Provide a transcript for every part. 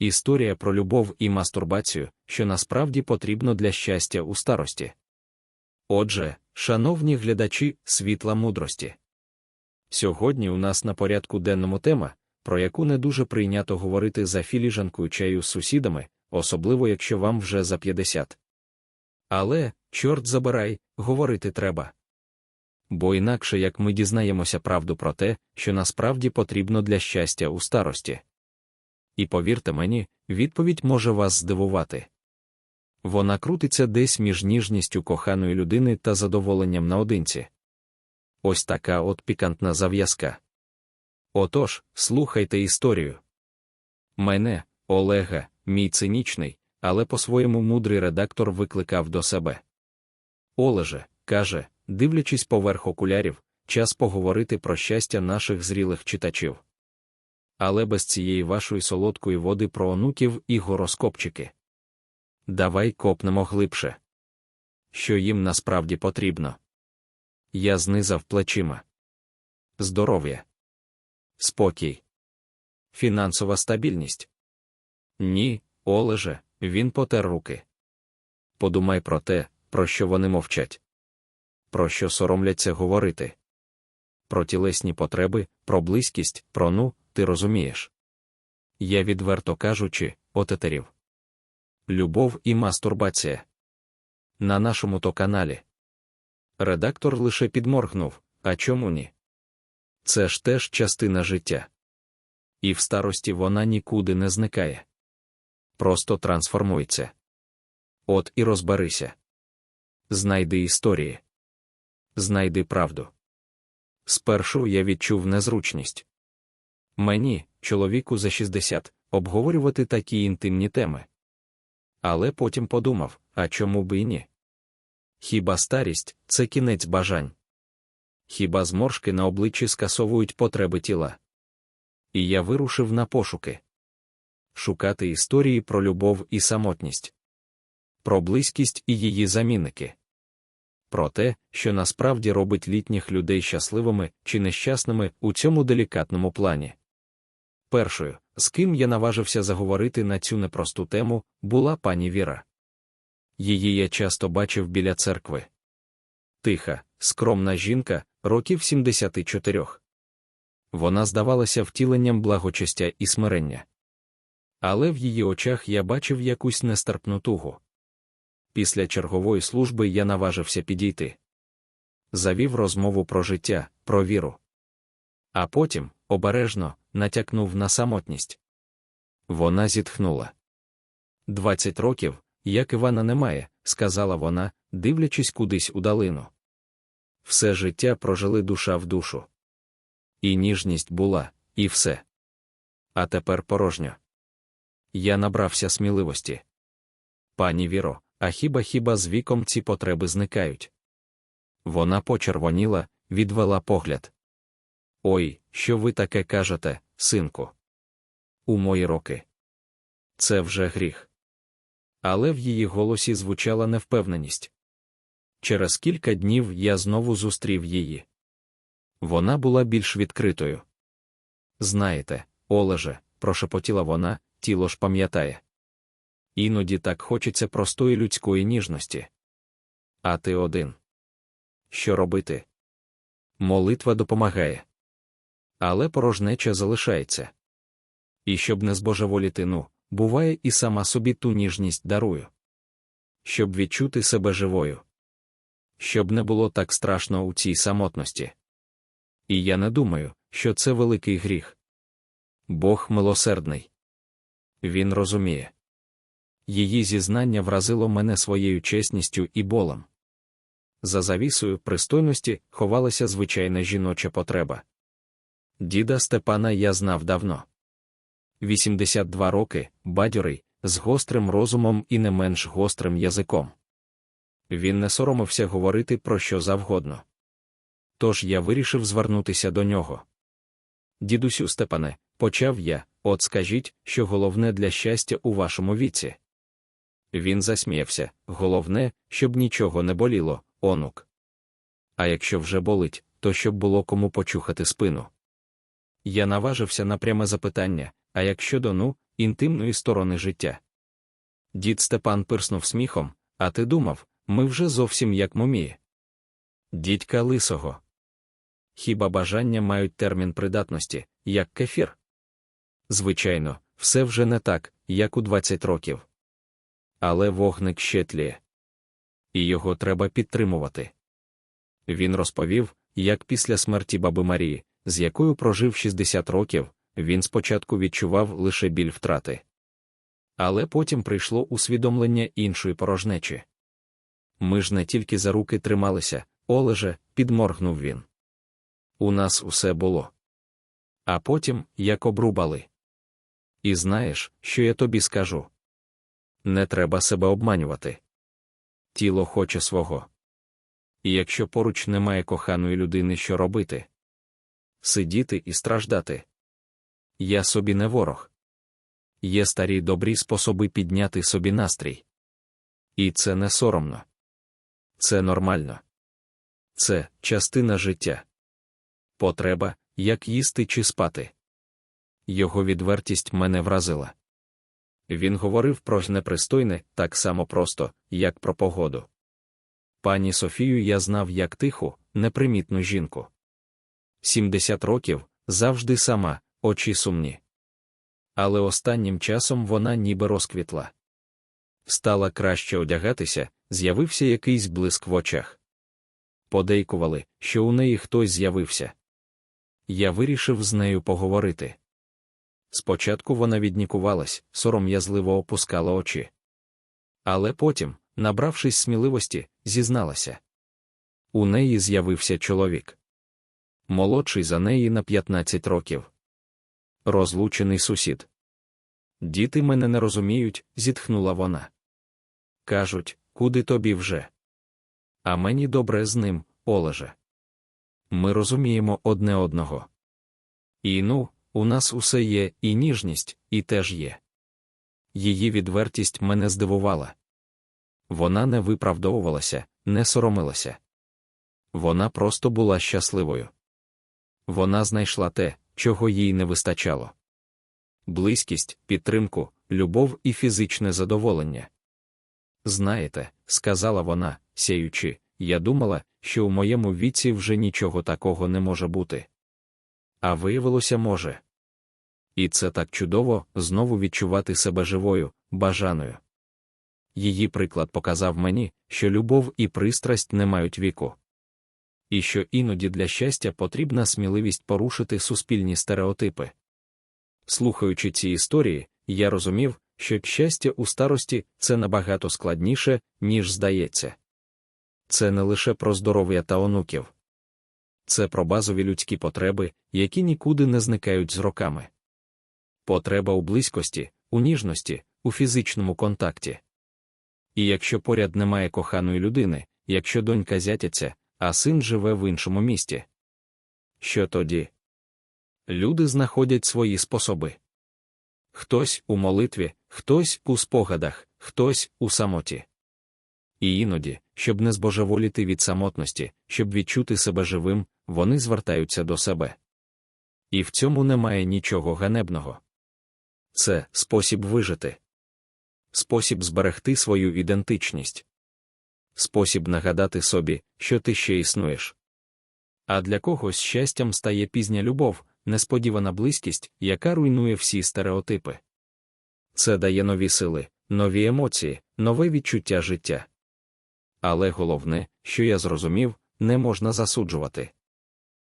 Історія про любов і мастурбацію, що насправді потрібно для щастя у старості. Отже, шановні глядачі світла мудрості. Сьогодні у нас на порядку денному тема, про яку не дуже прийнято говорити за філіжанкою чаю з сусідами, особливо якщо вам вже за 50. Але, чорт забирай, говорити треба. Бо інакше як ми дізнаємося правду про те, що насправді потрібно для щастя у старості. І повірте мені, відповідь може вас здивувати. Вона крутиться десь між ніжністю коханої людини та задоволенням наодинці. Ось така от пікантна зав'язка. Отож, слухайте історію. Мене, Олега, мій цинічний, але по-своєму мудрий редактор викликав до себе. Олеже, каже, дивлячись поверх окулярів, час поговорити про щастя наших зрілих читачів. Але без цієї вашої солодкої води про онуків і гороскопчики. Давай копнемо глибше. Що їм насправді потрібно. Я знизав плечима. Здоров'я. Спокій. Фінансова стабільність. Ні, Олеже, він потер руки. Подумай про те, про що вони мовчать. Про що соромляться говорити. Про тілесні потреби, про близькість, про ну, ти розумієш. Я відверто кажучи, отетерів. Любов і мастурбація. На нашому то каналі. Редактор лише підморгнув, а чому ні? Це ж теж частина життя. І в старості вона нікуди не зникає. Просто трансформується. От і розберися. Знайди історії. Знайди правду. Спершу я відчув незручність. Мені, чоловіку за 60, обговорювати такі інтимні теми. Але потім подумав, а чому би і ні? Хіба старість це кінець бажань? Хіба зморшки на обличчі скасовують потреби тіла? І я вирушив на пошуки шукати історії про любов і самотність, про близькість і її замінники, про те, що насправді робить літніх людей щасливими чи нещасними у цьому делікатному плані. Першою, з ким я наважився заговорити на цю непросту тему, була пані Віра. Її я часто бачив біля церкви. Тиха, скромна жінка, років 74. Вона здавалася втіленням благочестя і смирення. Але в її очах я бачив якусь нестерпну тугу. Після чергової служби я наважився підійти. Завів розмову про життя, про віру. А потім, обережно, натякнув на самотність. Вона зітхнула. Двадцять років, як Івана немає, сказала вона, дивлячись кудись у долину. Все життя прожили душа в душу. І ніжність була, і все. А тепер порожньо. Я набрався сміливості. Пані Віро, а хіба хіба з віком ці потреби зникають? Вона почервоніла, відвела погляд. Ой, що ви таке кажете, синку? У мої роки. Це вже гріх. Але в її голосі звучала невпевненість. Через кілька днів я знову зустрів її. Вона була більш відкритою. Знаєте, Олеже, прошепотіла вона, тіло ж пам'ятає. Іноді так хочеться простої людської ніжності. А ти один. Що робити? Молитва допомагає. Але порожнеча залишається. І щоб не збожеволіти, ну, буває, і сама собі ту ніжність дарую. Щоб відчути себе живою. Щоб не було так страшно у цій самотності. І я не думаю, що це великий гріх. Бог милосердний. Він розуміє. Її зізнання вразило мене своєю чесністю і болем. За завісою пристойності ховалася звичайна жіноча потреба. Діда Степана я знав давно. 82 роки, бадьорий, з гострим розумом і не менш гострим язиком. Він не соромився говорити про що завгодно. Тож я вирішив звернутися до нього. Дідусю Степане, почав я, от скажіть, що головне для щастя у вашому віці. Він засміявся головне, щоб нічого не боліло, онук. А якщо вже болить, то щоб було кому почухати спину. Я наважився на пряме запитання, а як щодо ну, інтимної сторони життя. Дід Степан пирснув сміхом, а ти думав, ми вже зовсім як мумії. Дідька лисого. Хіба бажання мають термін придатності, як кефір? Звичайно, все вже не так, як у 20 років. Але вогник ще тліє. І його треба підтримувати. Він розповів, як після смерті баби Марії, з якою прожив 60 років, він спочатку відчував лише біль втрати. Але потім прийшло усвідомлення іншої порожнечі. Ми ж не тільки за руки трималися, Олеже, підморгнув він. У нас усе було. А потім, як обрубали. І знаєш, що я тобі скажу? Не треба себе обманювати. Тіло хоче свого. І якщо поруч немає коханої людини, що робити? Сидіти і страждати. Я собі не ворог. Є старі добрі способи підняти собі настрій. І це не соромно. Це нормально. Це частина життя. Потреба, як їсти чи спати. Його відвертість мене вразила. Він говорив про непристойне так само просто, як про погоду. Пані Софію я знав як тиху, непримітну жінку. 70 років завжди сама, очі сумні. Але останнім часом вона ніби розквітла. Стала краще одягатися, з'явився якийсь блиск в очах. Подейкували, що у неї хтось з'явився. Я вирішив з нею поговорити. Спочатку вона віднікувалась, сором'язливо опускала очі. Але потім, набравшись сміливості, зізналася. У неї з'явився чоловік. Молодший за неї на 15 років. Розлучений сусід. Діти мене не розуміють, зітхнула вона. Кажуть, куди тобі вже? А мені добре з ним, Олеже. Ми розуміємо одне одного. І ну, у нас усе є, і ніжність, і теж є. Її відвертість мене здивувала. Вона не виправдовувалася, не соромилася. Вона просто була щасливою. Вона знайшла те, чого їй не вистачало. Близькість, підтримку, любов і фізичне задоволення. Знаєте, сказала вона, сяючи, я думала, що у моєму віці вже нічого такого не може бути. А виявилося, може. І це так чудово знову відчувати себе живою, бажаною. Її приклад показав мені, що любов і пристрасть не мають віку. І що іноді для щастя потрібна сміливість порушити суспільні стереотипи. Слухаючи ці історії, я розумів, що щастя у старості це набагато складніше, ніж здається. Це не лише про здоров'я та онуків, це про базові людські потреби, які нікуди не зникають з роками. Потреба у близькості, у ніжності, у фізичному контакті. І якщо поряд немає коханої людини, якщо донька зятяться, а син живе в іншому місті. Що тоді? Люди знаходять свої способи. Хтось у молитві, хтось у спогадах, хтось у самоті. І іноді, щоб не збожеволіти від самотності, щоб відчути себе живим, вони звертаються до себе. І в цьому немає нічого ганебного. Це спосіб вижити, спосіб зберегти свою ідентичність, спосіб нагадати собі, що ти ще існуєш. А для когось щастям стає пізня любов, несподівана близькість, яка руйнує всі стереотипи. Це дає нові сили, нові емоції, нове відчуття життя. Але головне, що я зрозумів, не можна засуджувати.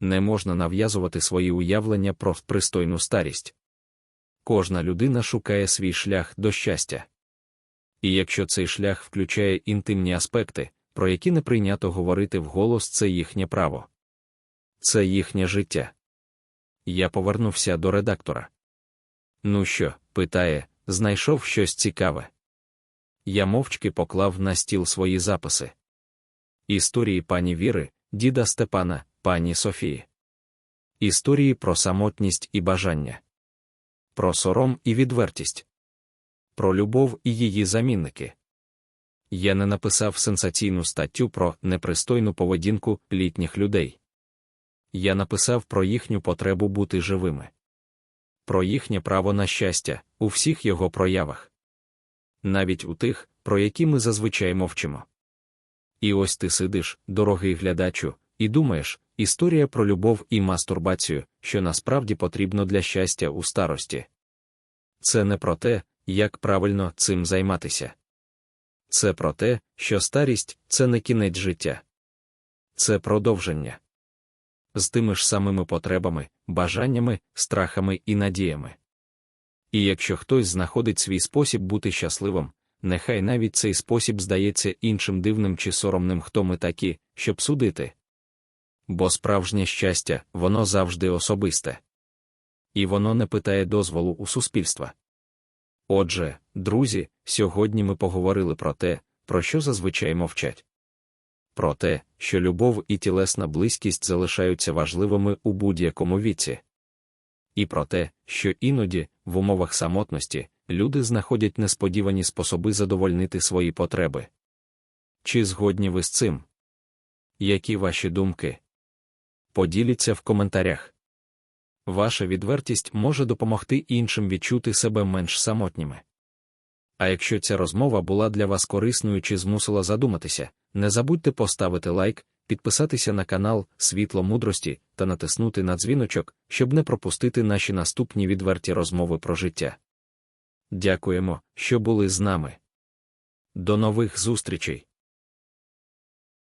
Не можна нав'язувати свої уявлення про пристойну старість. Кожна людина шукає свій шлях до щастя. І якщо цей шлях включає інтимні аспекти, про які не прийнято говорити вголос, це їхнє право. Це їхнє життя. Я повернувся до редактора. Ну що, питає, знайшов щось цікаве. Я мовчки поклав на стіл свої записи. Історії пані Віри, діда Степана, пані Софії. Історії про самотність і бажання, про сором і відвертість, про любов і її замінники. Я не написав сенсаційну статтю про непристойну поведінку літніх людей. я написав про їхню потребу бути живими, про їхнє право на щастя у всіх його проявах, навіть у тих, про які ми зазвичай мовчимо. І ось ти сидиш, дорогий глядачу, і думаєш, історія про любов і мастурбацію, що насправді потрібно для щастя у старості. Це не про те, як правильно цим займатися. Це про те, що старість це не кінець життя, це продовження з тими ж самими потребами, бажаннями, страхами і надіями. І якщо хтось знаходить свій спосіб бути щасливим, нехай навіть цей спосіб здається іншим дивним чи соромним, хто ми такі, щоб судити. Бо справжнє щастя, воно завжди особисте. І воно не питає дозволу у суспільства. Отже, друзі, сьогодні ми поговорили про те, про що зазвичай мовчать. Про те, що любов і тілесна близькість залишаються важливими у будь-якому віці. І про те, що іноді, в умовах самотності, люди знаходять несподівані способи задовольнити свої потреби. Чи згодні ви з цим? Які ваші думки? Поділіться в коментарях. Ваша відвертість може допомогти іншим відчути себе менш самотніми. А якщо ця розмова була для вас корисною чи змусила задуматися, не забудьте поставити лайк, підписатися на канал Світло мудрості та натиснути на дзвіночок, щоб не пропустити наші наступні відверті розмови про життя. Дякуємо, що були з нами. До нових зустрічей!